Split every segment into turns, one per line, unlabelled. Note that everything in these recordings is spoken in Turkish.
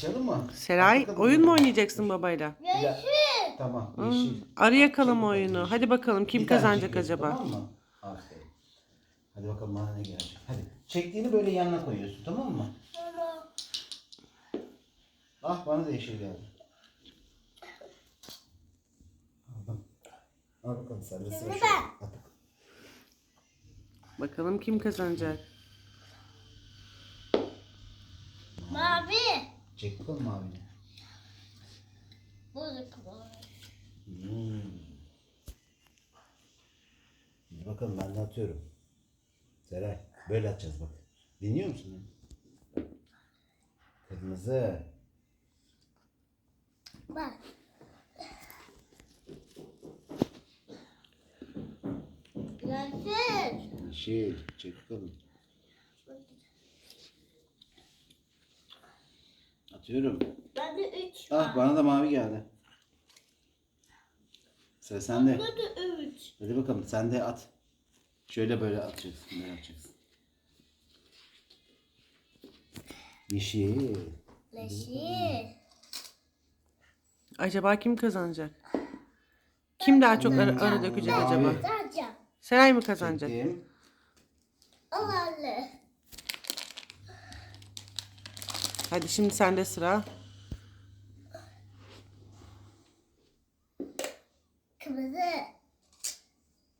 Başlayalım mı?
Seray
Bakalım
oyun mu oynayacaksın babayla?
Ya- Tamam. Yeşil.
Arı yakalama oyunu.
yeşil.
Hadi bakalım kim
Bir tane
kazanacak
çekiyorsun,
acaba?
Tamam mı? Aferin. Hadi bakalım bana ne gelecek. Hadi. Çektiğini böyle yanına koyuyorsun tamam mı? Ah bana da yeşil geldi. Aldım. Al bakalım sen de sıra
Şimdi
şurada.
ben.
At.
Bakalım kim kazanacak?
Mavi.
Çek bakalım abini.
Bozuk.
Hmm. Hadi bakalım ben de atıyorum. Seray böyle atacağız bak. Dinliyor musun? Kırmızı.
Bak. Yeşil.
Yeşil. Çek bakalım. Atıyorum.
Ben de üç
Ah
var.
bana da mavi geldi. Sıra sende.
Bana da üç.
Hadi bakalım sen de at. Şöyle böyle atacaksın. Böyle yapacaksın. Yeşil.
Yeşil.
Acaba kim kazanacak? Kim daha çok arı, arı dökecek acaba? Seray mı kazanacak?
Çektim.
Alalım.
Hadi şimdi sende sıra.
Kırmızı.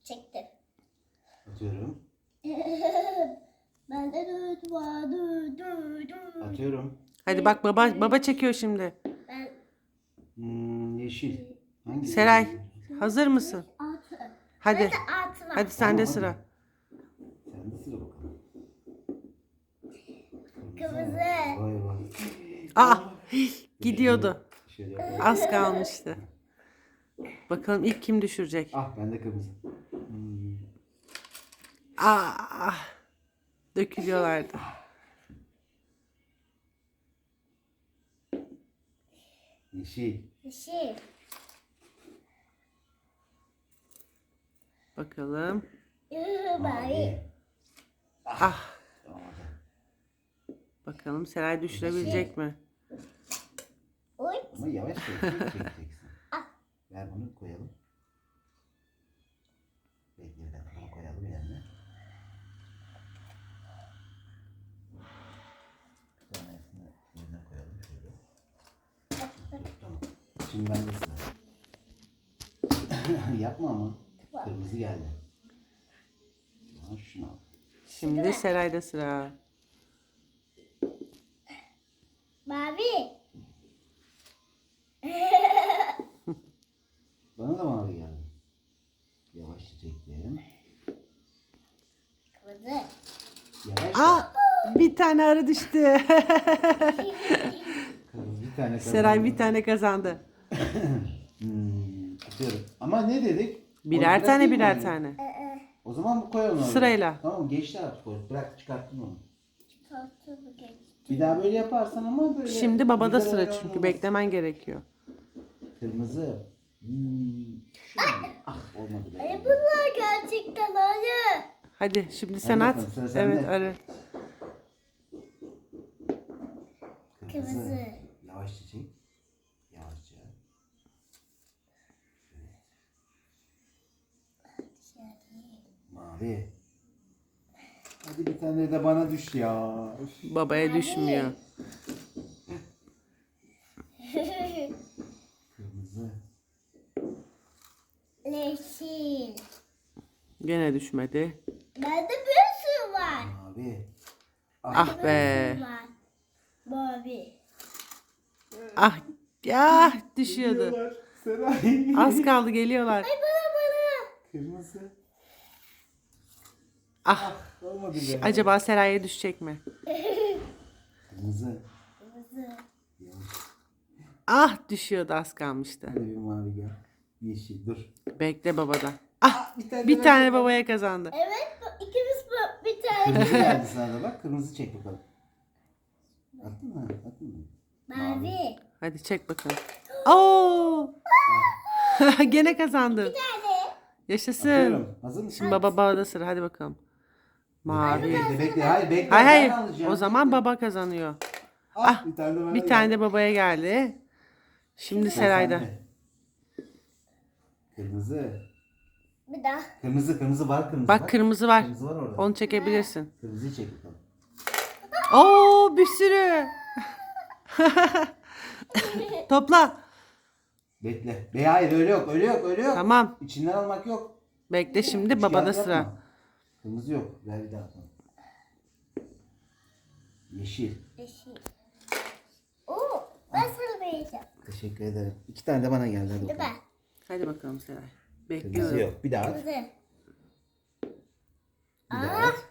Çektim.
Atıyorum.
Dört var. Dört, dört, dört.
Atıyorum.
Hadi bak baba baba çekiyor şimdi.
Ben
Hmm, yeşil. Hangisi?
Seray hazır mısın?
altı.
Hadi.
Altı var.
Hadi sende
Tamam,
sıra.
Sen de sıra bakalım.
Kırmızı.
Vay vay.
Aa gidiyordu.
Şöyle.
Az kalmıştı. Bakalım ilk kim düşürecek?
Ah bende kırmızı. Hmm.
Aa dökülüyorlardı.
Yeşil.
Yeşil.
Bakalım.
Mavi.
Ah
Olmadı.
Bakalım Seray düşürebilecek mi?
Oy.
Ama yavaş çekeceksin. çekeceksin. Ver bunu koyalım. Bekle bir dakika bunu koyalım yerine. Bir tanesini yerine koyalım şöyle. Tamam. Şimdi ben de sıra. Yapma ama. Kırmızı geldi. Şunu al.
Şimdi Seray'da sıra.
Mavi.
Bana da mavi geldi. Yavaşça çektim.
Kırmızı.
Yavaş.
Aa bir tane arı düştü.
Bir tane kazandı.
Seray bir tane kazandı.
Hmm, atıyorum. Ama ne dedik?
Birer
Ortada
tane
değil mi
birer tane.
O zaman bu koyalım onu.
Sırayla.
Tamam geçti artık o. Bırak çıkarttım onu.
Tatlı bu geçti.
Bir daha böyle yaparsan ama böyle.
Şimdi babada
güzel
sıra çünkü
olmaz.
beklemen gerekiyor.
Kırmızı. Hmm. şu ah olmadı be.
Ay bunlar gerçekten acı.
Hadi şimdi sen
Hadi
at.
bakalım, sıra sende.
Evet arı.
Kırmızı.
Yavaşça çek. Yavaşça. Mavi. Hadi bir tane de bana düş ya.
Babaya düşmüyor.
Kırmızı.
Yeşil.
Gene düşmedi.
Bende bir sürü var.
Mavi.
Ah be.
Mavi.
Ah ya düşüyordu.
Seray.
Az kaldı geliyorlar.
Bana bana.
Kırmızı.
Ah
Olmadı be.
acaba Seray'a düşecek mi?
Kırmızı.
Ah düşüyordu az kalmıştı.
Hadi bir mavi gel. Yeşil dur.
Bekle babadan. Ah
Bir tane,
bir tane babaya kazandı.
Evet bu ikimiz bu bir tane.
Kırmızı geldi sana da bak. Kırmızı çek bakalım. Attın mı? Attın mı?
Mavi.
Hadi çek bakalım. Oo! Gene kazandın.
tane.
Yaşasın.
Atıyorum. Hazır mısın?
Şimdi baba babada sıra. Hadi bakalım. Mavi.
Bekle bekle. Hayır bekle.
Hayır hayır.
ben alacağım.
O zaman baba kazanıyor. Ah,
bir tane de bana
Bir tane de babaya geldi. Şimdi. Seray'da.
Kırmızı.
Bir daha.
Kırmızı kırmızı var kırmızı.
Bak kırmızı var.
Kırmızı var orada.
Onu çekebilirsin.
Kırmızıyı çek bakalım.
Oo bir sürü. Topla.
Bekle. Be hayır öyle yok öyle yok öyle yok.
Tamam.
İçinden almak yok.
Bekle şimdi babada sıra.
yapma. Kırmızı yok. Ver bir daha. Yeşil.
Yeşil. Oo, ben sana vereceğim.
Teşekkür ederim. İki tane de bana geldi. Hadi
Değil
bakalım.
mi?
Hadi bakalım Seray.
Kırmızı
Bekliyorum.
yok. Bir daha. at.
Kırmızı.
Bir daha. at.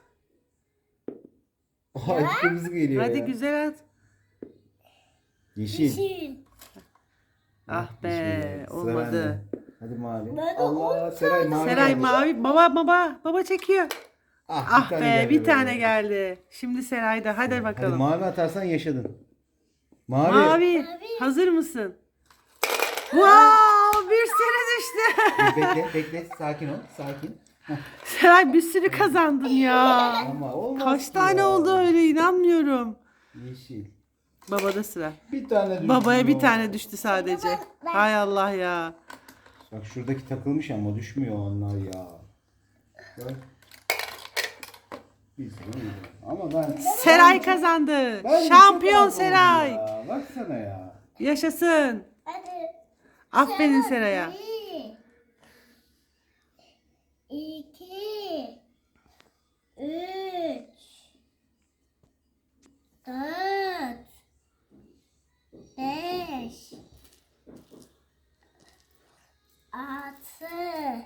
Kırmızı geliyor
Hadi
ya.
güzel at.
Yeşil.
Yeşil.
Ah be
Yeşil. Sıra
olmadı.
Hadi mavi.
Ben de
Allah Seray mavi.
Seray
geldi.
mavi. Baba baba. Baba çekiyor.
Ah,
Ah
tane
be
geldi
bir
be.
tane geldi. Şimdi Seray'da. Hadi
Hadi
bakalım.
mavi atarsan yaşadın. Mavi.
Mavi.
Mavi.
Hazır mısın? Wow, bir sürü düştü.
Bir bekle bekle sakin ol sakin.
Seray bir sürü kazandın ya.
Ama olmaz
Kaç
ki
tane
ya.
oldu öyle inanmıyorum.
Yeşil.
Babada sıra.
Bir tane düştü.
Babaya bir
ya.
tane düştü sadece. Hay Allah ya.
Bak şuradaki takılmış ama düşmüyor onlar ya. Bak. Sürü oldu. Ama ben...
Seray kazandı.
ben
Şampiyon
çok az
Seray.
ya. Baksana ya.
Yaşasın.
Hadi.
Aferin Seray'a.
Bir. İki. Üç. Dört. Beş. Altı.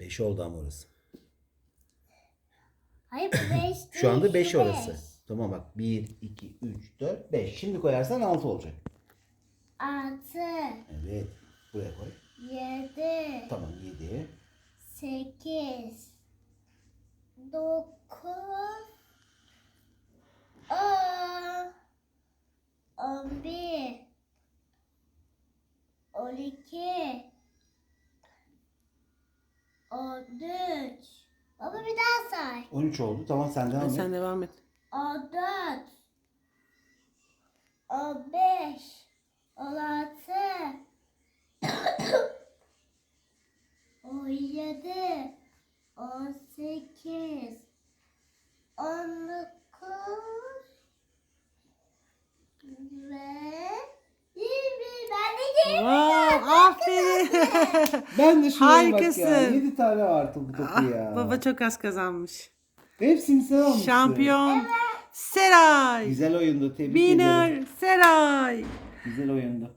5 oldu ama orası.
Hayır bu beş
Şu anda
değil,
5
şu
orası.
beş.
Tamam bak 1, 2, 3, 4, 5. Şimdi koyarsan 6 olacak.
Altı.
Evet. Buraya koy.
Yedi.
Tamam 7.
Sekiz. Dokuz. On. On bir. On iki. On üç. Baba bir daha say.
13 oldu. Tamam sen devam et.
Sen devam et.
On dört. On beş. On altı. On yedi. On sekiz. On dokuz. Ve yirmi. Ben de yirmi.
Wow, aferin.
Ben de şuraya bak ya.
Harikasın.
7 tane artı bu topu ya.
Ah, Baba çok az kazanmış.
Hepsini sen almışsın.
Şampiyon Seray.
Güzel oyundu. Tebrik ederim.
Winner Seray.
Güzel oyundu.